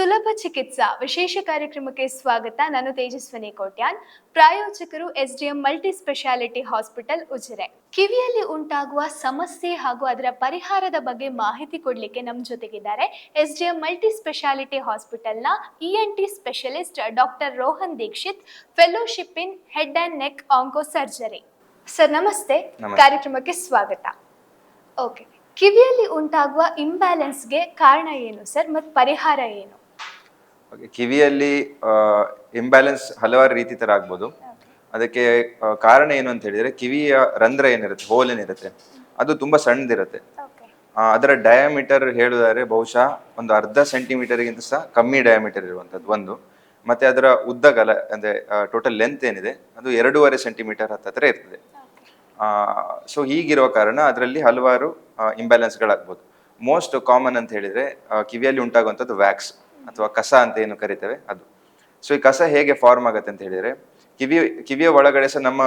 ಸುಲಭ ಚಿಕಿತ್ಸಾ ವಿಶೇಷ ಕಾರ್ಯಕ್ರಮಕ್ಕೆ ಸ್ವಾಗತ. ನಾನು ತೇಜಸ್ವಿನಿ ಕೋಟ್ಯಾನ್. ಪ್ರಾಯೋಜಕರು SDM multi speciality hospital Ujire. ಕಿವಿಯಲ್ಲಿ ಉಂಟಾಗುವ ಸಮಸ್ಯೆ ಹಾಗೂ ಅದರ ಪರಿಹಾರದ ಬಗ್ಗೆ ಮಾಹಿತಿ ಕೊಡಲಿಕ್ಕೆ ನಮ್ಮ ಜೊತೆಗಿದ್ದಾರೆ SDM multi speciality ಹಾಸ್ಪಿಟಲ್ನ ENT specialist doctor Rohan Dixit fellowship in head and neck onco surgery. Sir ನಮಸ್ತೆ. ಕಾರ್ಯಕ್ರಮಕ್ಕೆ ಸ್ವಾಗತ. ಓಕೆ. ಕಿವಿಯಲ್ಲಿ ಉಂಟಾಗುವ ಇಂಬ್ಯಾಲೆನ್ಸ್ಗೆ ಕಾರಣ ಏನು ಸರ್? ಮತ್ತು ಪರಿಹಾರ ಏನು? ಕಿವಿಯಲ್ಲಿ ಇಂಬ್ಯಾಲೆನ್ಸ್ ಹಲವಾರು ರೀತಿ ತರ ಆಗ್ಬೋದು. ಅದಕ್ಕೆ ಕಾರಣ ಏನು ಅಂತ ಹೇಳಿದ್ರೆ ಕಿವಿಯ ರಂಧ್ರ ಏನಿರುತ್ತೆ ಹೋಲ್ ಏನಿರುತ್ತೆ ಅದು ತುಂಬಾ ಸಣ್ಣದಿರುತ್ತೆ. ಅದರ ಡಯಾಮೀಟರ್ ಹೇಳಿದರೆ ಬಹುಶಃ ಒಂದು ಅರ್ಧ ಸೆಂಟಿಮೀಟರ್ಗಿಂತ ಸಹ ಕಮ್ಮಿ ಡಯಾಮೀಟರ್ ಇರುವಂತದ್ದು ಒಂದು. ಮತ್ತೆ ಅದರ ಉದ್ದ ಗಲ ಅಂದ್ರೆ ಟೋಟಲ್ ಲೆಂತ್ ಏನಿದೆ ಅದು ಎರಡೂವರೆ ಸೆಂಟಿಮೀಟರ್ ಹತ್ತತ್ರ ಇರ್ತದೆ. ಸೊ ಹೀಗಿರುವ ಕಾರಣ ಅದರಲ್ಲಿ ಹಲವಾರು ಇಂಬ್ಯಾಲೆನ್ಸ್ಗಳಾಗ್ಬೋದು ಮೋಸ್ಟ್ ಕಾಮನ್ ಅಂತ ಹೇಳಿದ್ರೆ ಕಿವಿಯಲ್ಲಿ ಉಂಟಾಗುವಂಥದ್ದು ವ್ಯಾಕ್ಸ್ ಅಥವಾ ಕಸ ಅಂತ ಏನು ಕರಿತೇವೆ? ಅದು. ಸೊ ಈ ಕಸ ಹೇಗೆ ಫಾರ್ಮ್ ಆಗುತ್ತೆ ಅಂತ ಹೇಳಿದ್ರೆ, ಕಿವಿ, ಕಿವಿಯ ಒಳಗಡೆ ಸಹ ನಮ್ಮ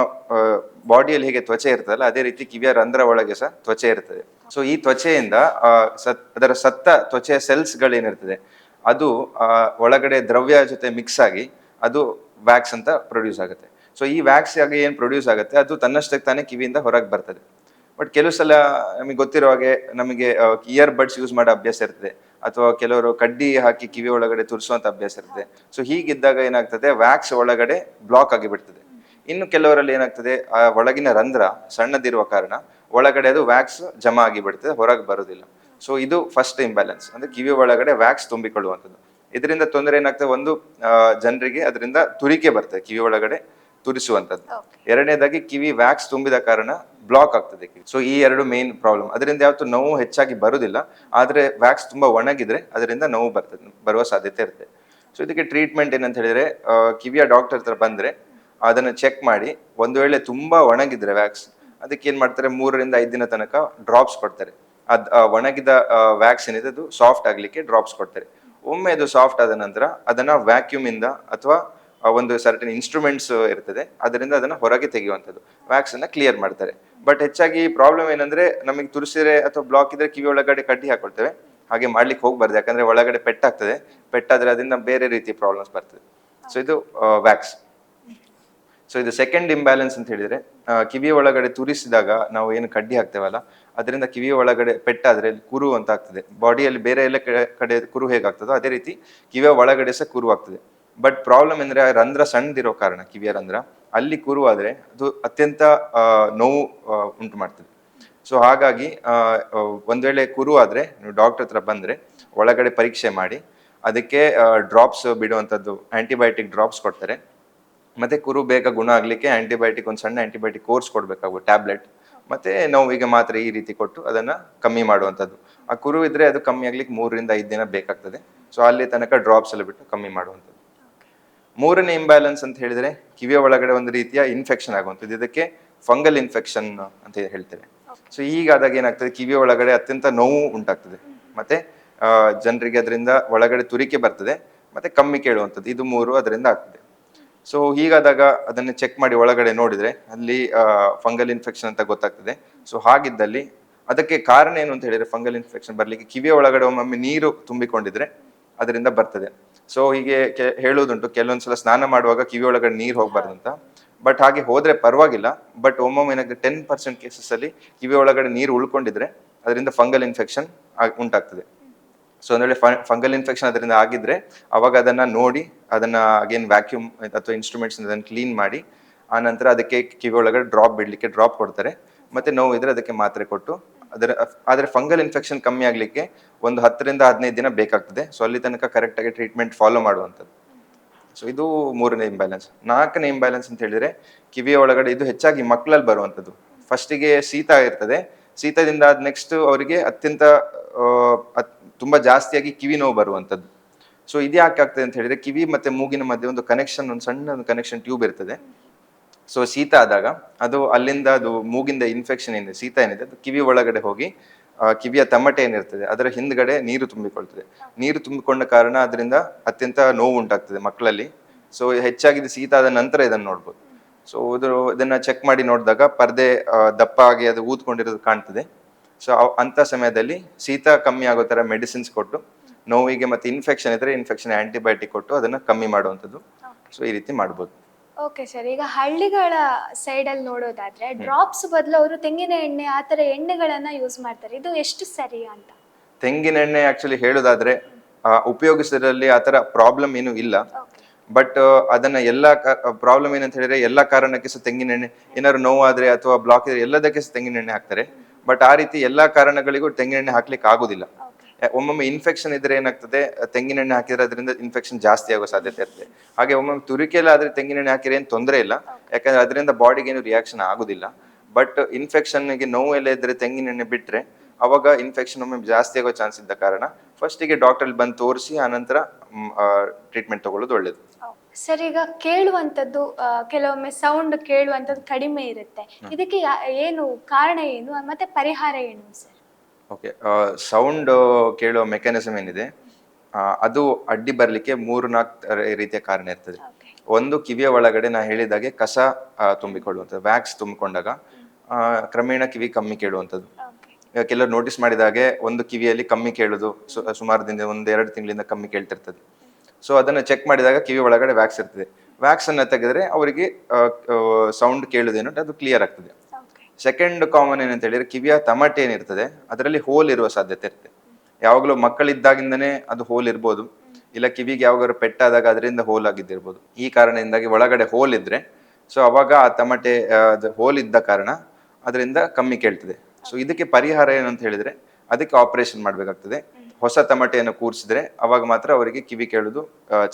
ಬಾಡಿಯಲ್ಲಿ ಹೇಗೆ ತ್ವಚೆ ಇರ್ತದಲ್ಲ, ಅದೇ ರೀತಿ ಕಿವಿಯ ರಂಧ್ರ ಒಳಗೆ ಸಹ ತ್ವಚೆ ಇರ್ತದೆ. ಸೊ ಈ ತ್ವಚೆಯಿಂದ ಸತ್, ಅದರ ಸತ್ತ ತ್ವಚೆಯ ಸೆಲ್ಸ್ಗಳೇನಿರ್ತದೆ ಅದು ಒಳಗಡೆ ದ್ರವ್ಯ ಜೊತೆ ಮಿಕ್ಸ್ ಆಗಿ ಅದು ವ್ಯಾಕ್ಸ್ ಅಂತ ಪ್ರೊಡ್ಯೂಸ್ ಆಗುತ್ತೆ. ಸೊ ಈ ವ್ಯಾಕ್ಸ್ ಆಗಿ ಏನು ಪ್ರೊಡ್ಯೂಸ್ ಆಗುತ್ತೆ, ಅದು ತನ್ನಷ್ಟಕ್ಕೆ ತಾನೇ ಕಿವಿಯಿಂದ ಹೊರಗೆ ಬರ್ತದೆ. ಬಟ್ ಕೆಲವು ಸಲ ನಮಗೆ ಗೊತ್ತಿರೋ ಹಾಗೆ ನಮಗೆ ಇಯರ್ ಬಡ್ಸ್ ಯೂಸ್ ಮಾಡೋ ಅಭ್ಯಾಸ ಇರ್ತದೆ. ಅಥವಾ ಕೆಲವರು ಕಡ್ಡಿ ಹಾಕಿ ಕಿವಿ ಒಳಗಡೆ ತುರಿಸುವಂಥ ಅಭ್ಯಾಸ ಇರ್ತದೆ. ಸೊ ಹೀಗಿದ್ದಾಗ ಏನಾಗ್ತದೆ ವ್ಯಾಕ್ಸ್ ಒಳಗಡೆ ಬ್ಲಾಕ್ ಆಗಿಬಿಡ್ತದೆ. ಇನ್ನು ಕೆಲವರಲ್ಲಿ ಏನಾಗ್ತದೆ ಆ ಒಳಗಿನ ರಂಧ್ರ ಸಣ್ಣದಿರುವ ಕಾರಣ ಒಳಗಡೆ ಅದು ವ್ಯಾಕ್ಸ್ ಜಮಾ ಆಗಿಬಿಡ್ತದೆ ಹೊರಗೆ ಬರೋದಿಲ್ಲ. ಸೊ ಇದು ಫಸ್ಟ್ ಇಂಬ್ಯಾಲೆನ್ಸ್ ಅಂದ್ರೆ ಕಿವಿ ಒಳಗಡೆ ವ್ಯಾಕ್ಸ್ ತುಂಬಿಕೊಳ್ಳುವಂಥದ್ದು. ಇದರಿಂದ ತೊಂದರೆ ಏನಾಗ್ತದೆ ಒಂದು ಜನರಿಗೆ ಅದರಿಂದ ತುರಿಕೆ ಬರ್ತದೆ ಕಿವಿ ಒಳಗಡೆ ತುರಿಸುವಂಥದ್ದು. ಎರಡನೇದಾಗಿ ಕಿವಿ ವ್ಯಾಕ್ಸ್ ತುಂಬಿದ ಕಾರಣ ಬ್ಲಾಕ್ ಆಗ್ತದೆ ಸೊ ಈ ಎರಡು ಮೇನ್ ಪ್ರಾಬ್ಲಮ್ ಅದರಿಂದ ಯಾವತ್ತು ನೋವು ಹೆಚ್ಚಾಗಿ ಬರುವುದಿಲ್ಲ ಆದರೆ ವ್ಯಾಕ್ಸ್ ತುಂಬ ಒಣಗಿದ್ರೆ ಅದರಿಂದ ನೋವು ಬರ್ತದೆ, ಬರುವ ಸಾಧ್ಯತೆ ಇರುತ್ತೆ. ಸೊ ಇದಕ್ಕೆ ಟ್ರೀಟ್ಮೆಂಟ್ ಏನಂತ ಹೇಳಿದ್ರೆ ಕಿವಿಯ ಡಾಕ್ಟರ್ ಹತ್ರ ಬಂದ್ರೆ ಅದನ್ನ ಚೆಕ್ ಮಾಡಿ, ಒಂದು ವೇಳೆ ತುಂಬಾ ಒಣಗಿದ್ರೆ ವ್ಯಾಕ್ಸ್ ಅದಕ್ಕೆ ಏನ್ ಮಾಡ್ತಾರೆ, ಮೂರರಿಂದ ಐದು ದಿನ ತನಕ ಡ್ರಾಪ್ಸ್ ಕೊಡ್ತಾರೆ. ಅದ್ ಒಣಗಿದ ವ್ಯಾಕ್ಸ್ ಏನಿದೆ, ಅದು ಸಾಫ್ಟ್ ಆಗ್ಲಿಕ್ಕೆ ಡ್ರಾಪ್ಸ್ ಕೊಡ್ತಾರೆ. ಒಮ್ಮೆ ಅದು ಸಾಫ್ಟ್ ಆದ ನಂತರ ಅದನ್ನ ವ್ಯಾಕ್ಯೂಮ್ ಇಂದ ಅಥವಾ ಒಂದು ಸರ್ಟನ್ ಇನ್ಸ್ಟ್ರೂಮೆಂಟ್ಸ್ ಇರ್ತದೆ, ಅದರಿಂದ ಅದನ್ನು ಹೊರಗೆ ತೆಗೆಯುವಂಥದ್ದು. ವ್ಯಾಕ್ಸನ್ನು ಕ್ಲಿಯರ್ ಮಾಡ್ತಾರೆ. ಬಟ್ ಹೆಚ್ಚಾಗಿ ಪ್ರಾಬ್ಲಮ್ ಏನಂದ್ರೆ, ನಮಗೆ ತುರಿಸಿದ್ರೆ ಅಥವಾ ಬ್ಲಾಕ್ ಇದ್ದರೆ ಕಿವಿ ಒಳಗಡೆ ಕಡ್ಡಿ ಹಾಕೊಳ್ತೇವೆ. ಹಾಗೆ ಮಾಡ್ಲಿಕ್ಕೆ ಹೋಗ್ಬಾರ್ದು. ಯಾಕಂದ್ರೆ ಒಳಗಡೆ ಪೆಟ್ಟಾಗ್ತದೆ. ಪೆಟ್ಟಾದರೆ ಅದರಿಂದ ಬೇರೆ ರೀತಿ ಪ್ರಾಬ್ಲಮ್ಸ್ ಬರ್ತದೆ. ಸೊ ಇದು ವ್ಯಾಕ್ಸ್ ಸೊ ಇದು ಸೆಕೆಂಡ್ ಇಂಬ್ಯಾಲೆನ್ಸ್ ಅಂತ ಹೇಳಿದ್ರೆ ಕಿವಿಯ ಒಳಗಡೆ ತುರಿಸಿದಾಗ ನಾವು ಏನು ಕಡ್ಡಿ ಹಾಕ್ತೇವಲ್ಲ, ಅದರಿಂದ ಕಿವಿಯ ಒಳಗಡೆ ಪೆಟ್ಟಾದರೆ ಕುರು ಅಂತ ಆಗ್ತದೆ. ಬಾಡಿಯಲ್ಲಿ ಬೇರೆ ಎಲ್ಲ ಕಡೆ- ಕಡೆ ಕುರು ಹೇಗಾಗ್ತದೋ ಅದೇ ರೀತಿ ಕಿವಿಯ ಒಳಗಡೆ ಸಹ ಕುರು ಆಗ್ತದೆ. ಬಟ್ ಪ್ರಾಬ್ಲಮ್ ಅಂದರೆ ರಂಧ್ರ ಸಣ್ಣದಿರೋ ಕಾರಣ ಕಿವಿಯ ರಂಧ್ರ. ಅಲ್ಲಿ ಕುರು ಆದ್ರೆ ಅದು ಅತ್ಯಂತ ನೋವು ಉಂಟು ಮಾಡ್ತದೆ. ಸೊ ಹಾಗಾಗಿ ಆ, ವೇಳೆ ಕುರು ಆದರೆ ನೀವು ಡಾಕ್ಟರ್ ಹತ್ರ ಬಂದ್ರೆ ಒಳಗಡೆ ಪರೀಕ್ಷೆ ಮಾಡಿ ಅದಕ್ಕೆ ಡ್ರಾಪ್ಸ್ ಬಿಡುವಂಥದ್ದು ಆ್ಯಂಟಿಬಯೋಟಿಕ್ ಡ್ರಾಪ್ಸ್ ಕೊಡ್ತಾರೆ. ಮತ್ತೆ ಕುರು ಬೇಗ ಗುಣ ಆಗಲಿಕ್ಕೆ ಆ್ಯಂಟಿಬಯೋಟಿಕ್ ಒಂದು ಸಣ್ಣ ಆಂಟಿಬಯೋಟಿಕ್ ಕೋರ್ಸ್ ಕೊಡಬೇಕಾಗುವ ಟ್ಯಾಬ್ಲೆಟ್ ಮತ್ತೆ ನೋವಿಗೆ ಮಾತ್ರ ಈ ರೀತಿ ಕೊಟ್ಟು ಅದನ್ನ ಕಮ್ಮಿ ಮಾಡುವಂಥದ್ದು ಆ ಕುರು ಇದ್ದರೆ ಅದು ಕಮ್ಮಿ ಆಗ್ಲಿಕ್ಕೆ ಮೂರರಿಂದ ಐದು ದಿನ ಬೇಕಾಗ್ತದೆ. ಸೊ ಅಲ್ಲಿ ತನಕ ಡ್ರಾಪ್ಸ್ ಎಲ್ಲ ಬಿಟ್ಟು ಕಮ್ಮಿ ಮಾಡುವಂಥದ್ದು ಮೂರನೇ ಇಂಬ್ಯಾಲೆನ್ಸ್ ಅಂತ ಹೇಳಿದ್ರೆ ಕಿವಿಯ ಒಳಗಡೆ ಒಂದು ರೀತಿಯ ಇನ್ಫೆಕ್ಷನ್ ಆಗುವಂಥದ್ದು. ಇದಕ್ಕೆ ಫಂಗಲ್ ಇನ್ಫೆಕ್ಷನ್ ಅಂತ ಹೇಳ್ತೇವೆ. ಸೊ ಹೀಗಾದಾಗ ಏನಾಗ್ತದೆ? ಕಿವಿಯ ಒಳಗಡೆ ಅತ್ಯಂತ ನೋವು ಉಂಟಾಗ್ತದೆ. ಮತ್ತೆ ಜನರಿಗೆ ಅದರಿಂದ ಒಳಗಡೆ ತುರಿಕೆ ಬರ್ತದೆ. ಮತ್ತೆ ಕಮ್ಮಿ ಕೇಳುವಂಥದ್ದು. ಇದು ಮೂರು ಅದರಿಂದ ಆಗ್ತದೆ. ಸೊ ಹೀಗಾದಾಗ ಅದನ್ನ ಚೆಕ್ ಮಾಡಿ ಒಳಗಡೆ ನೋಡಿದ್ರೆ ಅಲ್ಲಿ ಫಂಗಲ್ ಇನ್ಫೆಕ್ಷನ್ ಅಂತ ಗೊತ್ತಾಗ್ತದೆ. ಸೊ ಹಾಗಿದ್ದಲ್ಲಿ ಅದಕ್ಕೆ ಕಾರಣ ಏನು ಅಂತ ಹೇಳಿದ್ರೆ ಫಂಗಲ್ ಇನ್ಫೆಕ್ಷನ್ ಬರ್ಲಿಕ್ಕೆ ಕಿವಿಯ ಒಳಗಡೆ ಒಮ್ಮೊಮ್ಮೆ ನೀರು ತುಂಬಿಕೊಂಡಿದ್ರೆ ಅದರಿಂದ ಬರ್ತದೆ. ಸೊ ಹೀಗೆ ಕೆ- ಹೇಳೋದುಂಟು ಕೆಲವೊಂದ್ಸಲ ಸ್ನಾನ ಮಾಡುವಾಗ ಕಿವಿ ಒಳಗಡೆ ನೀರು ಹೋಗ್ಬಾರ್ದು ಅಂತ ಬಟ್ ಹಾಗೆ ಹೋದ್ರೆ ಪರವಾಗಿಲ್ಲ. ಬಟ್ ಒಮ್ಮೊಮ್ಮೆ ಏನಾಗುತ್ತೆ ಟೆನ್ ಪರ್ಸೆಂಟ್ ಕೇಸಸ್ ಅಲ್ಲಿ ಕಿವಿ ಒಳಗಡೆ ನೀರು ಉಳ್ಕೊಂಡಿದ್ರೆ ಅದರಿಂದ ಫಂಗಲ್ ಇನ್ಫೆಕ್ಷನ್ ಉಂಟಾಗ್ತದೆ. ಸೊ ಅಂದರೆ ವೇಳೆ ಫಂಗಲ್ ಇನ್ಫೆಕ್ಷನ್ ಅದರಿಂದ ಆಗಿದ್ರೆ ಅವಾಗ ಅದನ್ನ ನೋಡಿ, ಅದನ್ನ ಅಗೇನ್ ವ್ಯಾಕ್ಯೂಮ್ ಅಥವಾ ಇನ್ಸ್ಟ್ರೂಮೆಂಟ್ಸ್ ಅದನ್ನು ಕ್ಲೀನ್ ಮಾಡಿ ಆನಂತರ ನಂತರ ಅದಕ್ಕೆ ಕಿವಿ ಒಳಗಡೆ ಡ್ರಾಪ್ ಬಿಡಲಿಕ್ಕೆ ಡ್ರಾಪ್ ಕೊಡ್ತಾರೆ. ಮತ್ತೆ ನೋವು ಇದ್ರೆ ಅದಕ್ಕೆ ಮಾತ್ರೆ ಕೊಟ್ಟು ಅದರ, ಆದರೆ ಫಂಗಲ್ ಇನ್ಫೆಕ್ಷನ್ ಕಮ್ಮಿ ಆಗಲಿಕ್ಕೆ ಒಂದು ಹತ್ತರಿಂದ ಹದಿನೈದು ದಿನ ಬೇಕಾಗ್ತದೆ. ಸೊ ಅಲ್ಲಿ ತನಕ ಕರೆಕ್ಟಾಗಿ ಟ್ರೀಟ್ಮೆಂಟ್ ಫಾಲೋ ಮಾಡುವಂಥದ್ದು. ಸೊ ಇದು ಮೂರನೇ ಇಂಬ್ಯಾಲೆನ್ಸ್ ನಾಲ್ಕನೇ ಇಂಬ್ಯಾಲೆನ್ಸ್ ಅಂತ ಹೇಳಿದ್ರೆ ಕಿವಿಯ ಒಳಗಡೆ ಇದು ಹೆಚ್ಚಾಗಿ ಮಕ್ಕಳಲ್ಲಿ ಬರುವಂಥದ್ದು. ಫಸ್ಟಿಗೆ ಶೀತ ಇರ್ತದೆ. ಶೀತದಿಂದ ಆದ ನೆಕ್ಸ್ಟ್ ಅವರಿಗೆ ಅತ್ಯಂತ ತುಂಬಾ ಜಾಸ್ತಿಯಾಗಿ ಕಿವಿ ನೋವು ಬರುವಂಥದ್ದು. ಸೊ ಇದು ಯಾಕೆ ಆಗ್ತದೆ ಅಂತ ಹೇಳಿದ್ರೆ ಕಿವಿ ಮತ್ತೆ ಮೂಗಿನ ಮಧ್ಯೆ ಒಂದು ಕನೆಕ್ಷನ್ ಒಂದು ಸಣ್ಣ ಒಂದು ಕನೆಕ್ಷನ್ ಟ್ಯೂಬ್ ಇರ್ತದೆ. ಸೊ ಶೀತ ಆದಾಗ ಅದು ಅಲ್ಲಿಂದ ಅದು ಮೂಗಿಂದ ಇನ್ಫೆಕ್ಷನ್ ಏನಿದೆ, ಶೀತ ಏನಿದೆ, ಅದು ಕಿವಿ ಒಳಗಡೆ ಹೋಗಿ ಕಿವಿಯ ತಮಟೆ ಏನಿರ್ತದೆ, ಅದರ ಹಿಂದ್ಗಡೆ ನೀರು ತುಂಬಿಕೊಳ್ತದೆ. ನೀರು ತುಂಬಿಕೊಂಡ ಕಾರಣ ಅದರಿಂದ ಅತ್ಯಂತ ನೋವು ಉಂಟಾಗ್ತದೆ ಮಕ್ಕಳಲ್ಲಿ. ಸೊ ಹೆಚ್ಚಾಗಿ ಶೀತ ಆದ ನಂತರ ಇದನ್ನು ನೋಡ್ಬೋದು. ಸೊ ಇದು ಇದನ್ನ ಚೆಕ್ ಮಾಡಿ ನೋಡಿದಾಗ ಪರದೆ ದಪ್ಪ ಆಗಿ ಅದು ಊದ್ಕೊಂಡಿರೋದು ಕಾಣ್ತದೆ. ಸೊ ಅಂಥ ಸಮಯದಲ್ಲಿ ಶೀತ ಕಮ್ಮಿ ಆಗೋ ತರ ಮೆಡಿಸಿನ್ಸ್ ಕೊಟ್ಟು, ನೋವಿಗೆ ಮತ್ತೆ ಇನ್ಫೆಕ್ಷನ್ ಇದ್ರೆ ಇನ್ಫೆಕ್ಷನ್ ಆ್ಯಂಟಿಬಯೋಟಿಕ್ ಕೊಟ್ಟು ಅದನ್ನ ಕಮ್ಮಿ ಮಾಡುವಂಥದ್ದು. ಸೊ ಈ ರೀತಿ ಮಾಡ್ಬೋದು. ಓಕೆ ಸರ್ ಈಗ ಹಳ್ಳಿಗಳ ಸೈಡಲ್ಲಿ ನೋಡೋದಾದ್ರೆ ಡ್ರಾಪ್ಸ್ ಬದಲು ಅವರು ತೆಂಗಿನ ಎಣ್ಣೆ ಆ ತರ ಎಣ್ಣೆಗಳನ್ನ ಯೂಸ್ ಮಾಡ್ತಾರೆ. ಇದು ಎಷ್ಟು ಸರಿ ಅಂತ? ತೆಂಗಿನ ಎಣ್ಣೆ ಆಕ್ಚುಲಿ ಹೇಳೋದಾದ್ರೆ ಆ, ಉಪಯೋಗಿಸೋದ್ರಲ್ಲಿ ಆ ತರ ಪ್ರಾಬ್ಲಮ್ ಏನು ಇಲ್ಲ. ಬಟ್ ಅದನ್ನ ಎಲ್ಲ ಪ್ರಾಬ್ಲಮ್ ಏನಂತ ಹೇಳಿದ್ರೆ ಎಲ್ಲ ಕಾರಣಕ್ಕೆ ಸಹ ತೆಂಗಿನ ಎಣ್ಣೆ ಏನಾದ್ರು ನೋವಾದ್ರೆ ಅಥವಾ ಬ್ಲಾಕ್ ಇದ್ರೆ ಎಲ್ಲದಕ್ಕೆ ಸಹ ತೆಂಗಿನ ಎಣ್ಣೆ ಹಾಕ್ತಾರೆ. ಬಟ್ ಆ ರೀತಿ ಎಲ್ಲಾ ಕಾರಣಗಳಿಗೂ ತೆಂಗಿನ ಎಣ್ಣೆ ಹಾಕ್ಲಿಕ್ಕೆ ಆಗುದಿಲ್ಲ ಒಮ್ಮೊಮ್ಮೆ ಇನ್ಫೆಕ್ಷನ್ ಇದ್ರೆ ಏನಾಗ್ತದೆ? ತೆಂಗಿನೆಣ್ಣೆ ಹಾಕಿದ್ರೆ ಅದರಿಂದ ಇನ್ಫೆಕ್ಷನ್ ಜಾಸ್ತಿ ಆಗೋ ಸಾಧ್ಯತೆ ಇರುತ್ತೆ ಹಾಗೆ ಒಮ್ಮೊಮ್ಮೆ ತುರಿಕೆಲ್ಲ ಆದ್ರೆ ತೆಂಗಿನ ಎಣ್ಣೆ ಹಾಕಿದ್ರೆ ಏನು ತೊಂದರೆ ಇಲ್ಲ. ಯಾಕಂದ್ರೆ ಅದರಿಂದ ಬಾಡಿಗೆ ಏನು ರಿಯಾಕ್ಷನ್ ಆಗುದಿಲ್ಲ. ಬಟ್ ಇನ್ಫೆಕ್ಷನ್ಗೆ ನೋವು ಎಲ್ಲ ಇದ್ರೆ ತೆಂಗಿನ ಎಣ್ಣೆ ಬಿಟ್ರೆ ಅವಾಗ ಇನ್ಫೆಕ್ಷನ್ ಒಮ್ಮೆ ಜಾಸ್ತಿ ಆಗೋ ಚಾನ್ಸ್ ಇದ್ದ ಕಾರಣ ಫಸ್ಟಿಗೆ ಡಾಕ್ಟರ್ ಬಂದು ತೋರಿಸಿ ಆನಂತರ ಟ್ರೀಟ್ಮೆಂಟ್ ತಗೊಳ್ಳೋದು ಒಳ್ಳೇದು. ಸರ್ ಈಗ ಕೇಳುವಂಥದ್ದು ಕೆಲವೊಮ್ಮೆ ಸೌಂಡ್ ಕೇಳುವಂಥದ್ದು ಕಡಿಮೆ ಇರುತ್ತೆ. ಇದಕ್ಕೆ ಏನು ಕಾರಣ ಏನು? ಮತ್ತೆ ಪರಿಹಾರ ಏನು ಸರ್? ಓಕೆ ಸೌಂಡ್ ಕೇಳೋ ಮೆಕ್ಯಾನಿಸಮ್ ಏನಿದೆ ಆ, ಅದು ಅಡ್ಡಿ ಬರಲಿಕ್ಕೆ ಮೂರು ನಾಲ್ಕು ರೀತಿಯ ಕಾರಣ ಇರ್ತದೆ. ಒಂದು ಕಿವಿಯ ಒಳಗಡೆ ನಾ ಹೇಳಿದಾಗೆ ಕಸ ಆ, ತುಂಬಿಕೊಳ್ಳುವಂಥದ್ದು ವ್ಯಾಕ್ಸ್ ತುಂಬಿಕೊಂಡಾಗ ಆ, ಕ್ರಮೇಣ ಕಿವಿ ಕಮ್ಮಿ ಕೇಳುವಂಥದ್ದು. ಕೆಲವರು ನೋಟಿಸ್ ಮಾಡಿದಾಗೆ ಒಂದು ಕಿವಿಯಲ್ಲಿ ಕಮ್ಮಿ ಕೇಳೋದು ಸು- ಸುಮಾರು ದಿನ ಒಂದು ಎರಡು ತಿಂಗಳಿಂದ ಕಮ್ಮಿ ಕೇಳ್ತಿರ್ತದೆ. ಸೊ ಅದನ್ನು ಚೆಕ್ ಮಾಡಿದಾಗ ಕಿವಿ ಒಳಗಡೆ ವ್ಯಾಕ್ಸ್ ಇರ್ತದೆ. ವ್ಯಾಕ್ಸ್ ಅನ್ನು ತೆಗೆದ್ರೆ ಅವರಿಗೆ ಸೌಂಡ್ ಕೇಳೋದೇನು ಅದು ಕ್ಲಿಯರ್ ಆಗ್ತದೆ. ಸೆಕೆಂಡ್ ಕಾಮನ್ ಏನಂತ ಹೇಳಿದ್ರೆ ಕಿವಿಯ ತಮಟೆ ಏನಿರ್ತದೆ, ಅದರಲ್ಲಿ ಹೋಲ್ ಇರುವ ಸಾಧ್ಯತೆ ಇರುತ್ತೆ. ಯಾವಾಗಲೂ ಮಕ್ಕಳಿದ್ದಾಗಿಂದನೇ ಅದು ಹೋಲ್ ಇರ್ಬೋದು, ಇಲ್ಲ ಕಿವಿಗೆ ಯಾವಾಗಾದ್ರು ಪೆಟ್ಟಾದಾಗ ಅದರಿಂದ ಹೋಲ್ ಆಗಿದ್ದಿರ್ಬೋದು. ಈ ಕಾರಣದಿಂದಾಗಿ ಒಳಗಡೆ ಹೋಲ್ ಇದ್ರೆ ಸೊ ಅವಾಗ ಆ ತಮಟೆ ಹೋಲ್ ಇದ್ದ ಕಾರಣ ಅದರಿಂದ ಕಮ್ಮಿ ಕೇಳ್ತದೆ. ಸೊ ಇದಕ್ಕೆ ಪರಿಹಾರ ಏನು ಅಂತ ಹೇಳಿದ್ರೆ, ಅದಕ್ಕೆ ಆಪರೇಷನ್ ಮಾಡಬೇಕಾಗ್ತದೆ. ಹೊಸ ತಮಟೆಯನ್ನು ಕೂರಿಸಿದ್ರೆ ಅವಾಗ ಮಾತ್ರ ಅವರಿಗೆ ಕಿವಿ ಕೇಳೋದು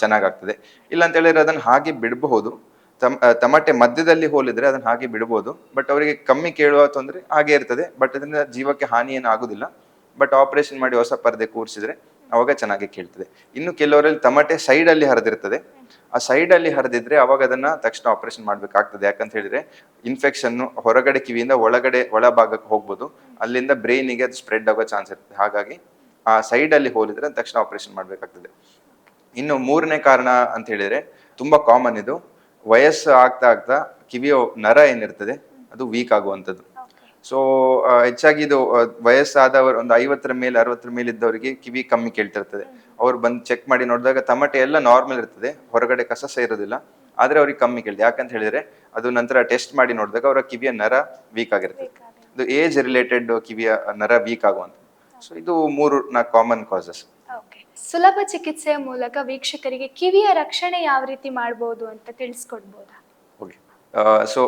ಚೆನ್ನಾಗಾಗ್ತದೆ. ಇಲ್ಲ ಅಂತ ಹೇಳಿದ್ರೆ ಅದನ್ನ ಹಾಗೆ ಬಿಡಬಹುದು ತಮ್ ತಮಟೆ ಮಧ್ಯದಲ್ಲಿ ಹೋಲಿದ್ರೆ ಅದನ್ನ ಹಾಗೆ ಬಿಡ್ಬೋದು. ಬಟ್ ಅವರಿಗೆ ಕಮ್ಮಿ ಕೇಳುವ ತೊಂದರೆ ಹಾಗೆ ಇರ್ತದೆ. ಬಟ್ ಅದರಿಂದ ಜೀವಕ್ಕೆ ಹಾನಿ ಏನು ಆಗುದಿಲ್ಲ. ಬಟ್ ಆಪರೇಷನ್ ಮಾಡಿ ಹೊಸ ಪರದೆ ಕೂರಿಸಿದ್ರೆ ಅವಾಗ ಚೆನ್ನಾಗಿ ಕೇಳ್ತದೆ. ಇನ್ನು ಕೆಲವರಲ್ಲಿ ತಮಟೆ ಅಲ್ಲಿ ಹರಿದಿರ್ತದೆ. ಆ ಸೈಡ್ ಅಲ್ಲಿ ಹರಿದಿದ್ರೆ ಅವಾಗ ಅದನ್ನ ತಕ್ಷಣ ಆಪರೇಷನ್ ಮಾಡ್ಬೇಕಾಗ್ತದೆ. ಯಾಕಂತ ಹೇಳಿದ್ರೆ ಇನ್ಫೆಕ್ಷನ್ ಹೊರಗಡೆ ಕಿವಿಯಿಂದ ಒಳಗಡೆ ಒಳಭಾಗಕ್ಕೆ ಹೋಗ್ಬೋದು. ಅಲ್ಲಿಂದ ಬ್ರೈನಿಗೆ ಅದು ಸ್ಪ್ರೆಡ್ ಆಗೋ ಚಾನ್ಸ್ ಇರ್ತದೆ. ಹಾಗಾಗಿ ಆ ಸೈಡ್ ಅಲ್ಲಿ ಹೋಲಿದ್ರೆ ತಕ್ಷಣ ಆಪರೇಷನ್ ಮಾಡ್ಬೇಕಾಗ್ತದೆ. ಇನ್ನು ಮೂರನೇ ಕಾರಣ ಅಂತ ಹೇಳಿದ್ರೆ ತುಂಬಾ ಕಾಮನ್ ಇದು. ವಯಸ್ಸು ಆಗ್ತಾ ಆಗ್ತಾ ಕಿವಿಯ ನರ ಏನಿರ್ತದೆ ಅದು ವೀಕ್ ಆಗುವಂಥದ್ದು. ಸೊ ಹೆಚ್ಚಾಗಿ ಇದು ವಯಸ್ಸಾದವರು ಒಂದು ಐವತ್ತರ ಮೇಲೆ ಅರವತ್ತರ ಮೇಲೆ ಇದ್ದವರಿಗೆ ಕಿವಿ ಕಮ್ಮಿ ಕೇಳ್ತಿರ್ತದೆ. ಅವ್ರು ಬಂದು ಚೆಕ್ ಮಾಡಿ ನೋಡಿದಾಗ ತಮಟೆ ಎಲ್ಲ ನಾರ್ಮಲ್ ಇರ್ತದೆ ಹೊರಗಡೆ ಕಸ ಸಹ ಇರೋದಿಲ್ಲ ಆದ್ರೆ ಅವ್ರಿಗೆ ಕಮ್ಮಿ ಕೇಳ್ತದೆ. ಯಾಕಂತ ಹೇಳಿದ್ರೆ ಅದು ನಂತರ ಟೆಸ್ಟ್ ಮಾಡಿ ನೋಡಿದಾಗ ಅವರ ಕಿವಿಯ ನರ ವೀಕ್ ಆಗಿರ್ತದೆ. ಇದು ಏಜ್ ರಿಲೇಟೆಡ್ ಕಿವಿಯ ನರ ವೀಕ್ ಆಗುವಂಥದ್ದು. ಸೊ ಇದು ಮೂರು ನಾಲ್ಕು ಕಾಮನ್ ಕಾಸಸ್ ಸುಲಭ ಚಿಕಿತ್ಸೆಯ ಮೂಲಕ ವೀಕ್ಷಕರಿಗೆ ಕಿವಿಯ ರಕ್ಷಣೆ ಯಾವ ರೀತಿ ಮಾಡಬಹುದು ಅಂತ ತಿಳಿಸ್ಕೊಡ್ಬೋದಾ? ಓಕೆ. ಸೊ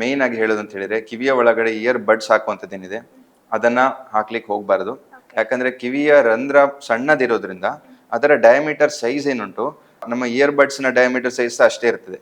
ಮೇನ್ ಆಗಿ ಹೇಳೋದು ಅಂತ ಹೇಳಿದ್ರೆ ಕಿವಿಯ ಒಳಗಡೆ ಇಯರ್ ಬಡ್ಸ್ ಹಾಕುವಂಥದ್ದು ಏನಿದೆ ಅದನ್ನ ಹಾಕ್ಲಿಕ್ಕೆ ಹೋಗ್ಬಾರ್ದು. ಯಾಕಂದ್ರೆ ಕಿವಿಯ ರಂಧ್ರ ಸಣ್ಣದಿರೋದ್ರಿಂದ ಅದರ ಡಯಾಮೀಟರ್ ಸೈಜ್ ಏನುಂಟು ನಮ್ಮ ಇಯರ್ ಬಡ್ಸ್ನ ಡಯಾಮೀಟರ್ ಸೈಜ್ ಅಷ್ಟೇ ಇರ್ತದೆ.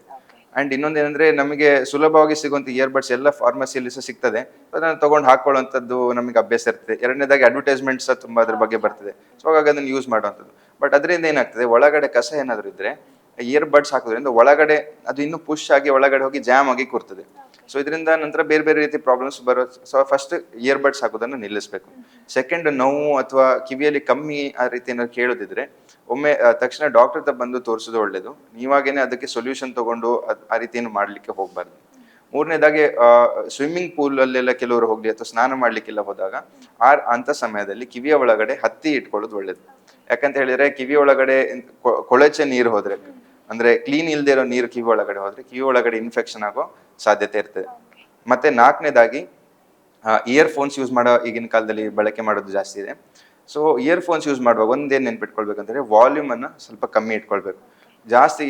ಇನ್ನೊಂದು ಏನಂದ್ರೆ ನಮಗೆ ಸುಲಭವಾಗಿ ಸಿಗುವಂಥ ಇಯರ್ ಬಡ್ಸ್ ಎಲ್ಲ ಫಾರ್ಮಸಿಯಲ್ಲಿ ಸಹ ಸಿಗ್ತದೆ. ಅದನ್ನು ತಗೊಂಡು ಹಾಕೊಳ್ಳುವಂಥದ್ದು ನಮಗೆ ಅಭ್ಯಾಸ ಇರ್ತದೆ. ಎರಡನೇದಾಗಿ ಅಡ್ವರ್ಟೈಸ್ಮೆಂಟ್ ಸಹ ತುಂಬ ಅದ್ರ ಬಗ್ಗೆ ಬರ್ತದೆ. ಸೊ ಹಾಗಾಗಿ ಅದನ್ನು ಯೂಸ್ ಮಾಡುವಂಥದ್ದು ಬಟ್ ಅದರಿಂದ ಏನಾಗ್ತದೆ, ಒಳಗಡೆ ಕಸ ಏನಾದರೂ ಇದ್ರೆ ಇಯರ್ ಬಡ್ಸ್ ಹಾಕೋದ್ರಿಂದ ಒಳಗಡೆ ಅದು ಇನ್ನೂ ಪುಷ್ ಆಗಿ ಒಳಗಡೆ ಹೋಗಿ ಜಾಮ್ ಆಗಿ ಕೂರ್ತದೆ. ಸೊ ಇದರಿಂದ ನಂತರ ಬೇರೆ ಬೇರೆ ರೀತಿ ಪ್ರಾಬ್ಲಮ್ಸ್ ಬರೋ ಸೊ ಫಸ್ಟ್ ಇಯರ್ ಹಾಕೋದನ್ನು ನಿಲ್ಲಿಸಬೇಕು. ಸೆಕೆಂಡ್ ನೋವು ಅಥವಾ ಕಿವಿಯಲ್ಲಿ ಕಮ್ಮಿ ಆ ರೀತಿ ಏನಾದ್ರು ಕೇಳೋದಿದ್ರೆ, ಒಮ್ಮೆ ತಕ್ಷಣ ಡಾಕ್ಟರ್ ಹತ್ರ ಬಂದು ತೋರಿಸೋದು ಒಳ್ಳೇದು. ನೀವಾಗೇನೆ ಅದಕ್ಕೆ ಸೊಲ್ಯೂಷನ್ ತಗೊಂಡು ಆ ರೀತಿ ಏನು ಮಾಡ್ಲಿಕ್ಕೆ ಹೋಗ್ಬಾರ್ದು. ಮೂರನೇದಾಗಿ ಸ್ವಿಮ್ಮಿಂಗ್ ಪೂಲ್ ಅಲ್ಲೆಲ್ಲ ಕೆಲವರು ಹೋಗಲಿ ಅಥವಾ ಸ್ನಾನ ಮಾಡ್ಲಿಕ್ಕೆಲ್ಲ ಹೋದಾಗ, ಆ ಅಂಥ ಸಮಯದಲ್ಲಿ ಕಿವಿಯ ಒಳಗಡೆ ಹತ್ತಿ ಇಟ್ಕೊಳ್ಳೋದು ಒಳ್ಳೇದು. ಯಾಕಂತ ಹೇಳಿದ್ರೆ ಕಿವಿ ಒಳಗಡೆ ಕೊಳಚೆ ನೀರು ಹೋದ್ರೆ, ಅಂದ್ರೆ ಕ್ಲೀನ್ ಇಲ್ದೇ ಇರೋ ನೀರು ಕಿವಿ ಒಳಗಡೆ ಹೋದ್ರೆ ಕಿವಿ ಒಳಗಡೆ ಇನ್ಫೆಕ್ಷನ್ ಆಗೋ ಸಾಧ್ಯತೆ ಇರ್ತದೆ. ಮತ್ತೆ ನಾಲ್ಕನೇದಾಗಿ ಇಯರ್ ಫೋನ್ಸ್ ಯೂಸ್ ಮಾಡೋ ಈಗಿನ ಕಾಲದಲ್ಲಿ ಬಳಕೆ ಮಾಡೋದು ಜಾಸ್ತಿ ಇದೆ. ಸೊ ಇಯರ್ ಫೋನ್ಸ್ ಯೂಸ್ ಮಾಡುವಾಗ ಒಂದೇನು ನೆನ್ಪಿಟ್ಕೊಳ್ಬೇಕಂದ್ರೆ ವಾಲ್ಯೂಮ್ ಅನ್ನ ಸ್ವಲ್ಪ ಕಮ್ಮಿ ಇಟ್ಕೊಳ್ಬೇಕು. ಜಾಸ್ತಿ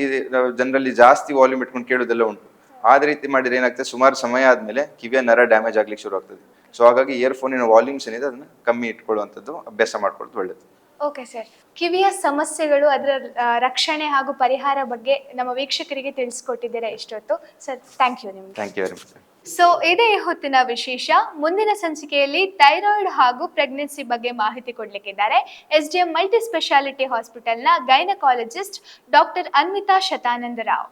ಜನರಲ್ಲಿ ಜಾಸ್ತಿ ವಾಲ್ಯೂಮ್ ಇಟ್ಕೊಂಡು ಕೇಳೋದೆಲ್ಲ ಉಂಟು. ಆದ ರೀತಿ ಮಾಡಿದ್ರೆ ಏನಾಗ್ತದೆ ಸುಮಾರು ಸಮಯ ಆದ್ಮೇಲೆ ಕಿವಿಯ ನರ ಡ್ಯಾಮೇಜ್ ಆಗ್ಲಿಕ್ಕೆ ಶುರು ಆಗ್ತದೆ ಸೊ ಹಾಗಾಗಿ ಇಯರ್ ಫೋನಿನ ವಾಲ್ಯೂಮ್ಸ್ ಏನಿದೆ ಅದನ್ನ ಕಮ್ಮಿ ಇಟ್ಕೊಳ್ಳುವಂಥದ್ದು ಅಭ್ಯಾಸ ಮಾಡ್ಕೊಳ್ಳೋದು ಒಳ್ಳೇದು. ಓಕೆ ಸರ್ ಕಿವಿಯ ಸಮಸ್ಯೆಗಳು ಅದರ ರಕ್ಷಣೆ ಹಾಗೂ ಪರಿಹಾರ ಬಗ್ಗೆ ನಮ್ಮ ವೀಕ್ಷಕರಿಗೆ ತಿಳಿಸ್ಕೊಟ್ಟಿದ್ದೀರಾ ಇಷ್ಟೊತ್ತು? ಸರ್ ಥ್ಯಾಂಕ್ ಯು ನಿಮ್ಗೆ. Thank you very much so ಇದೇ ಹೊತ್ತಿನ ವಿಶೇಷ ಮುಂದಿನ ಸಂಚಿಕೆಯಲ್ಲಿ ಥೈರಾಯ್ಡ್ ಹಾಗೂ ಪ್ರೆಗ್ನೆನ್ಸಿ ಬಗ್ಗೆ ಮಾಹಿತಿ ಕೊಡ್ಲಿಕ್ಕಿದ್ದಾರೆ. S D M multi speciality ಹಾಸ್ಪಿಟಲ್ನ gynaecologist doctor Anvitha Shatananda Rao.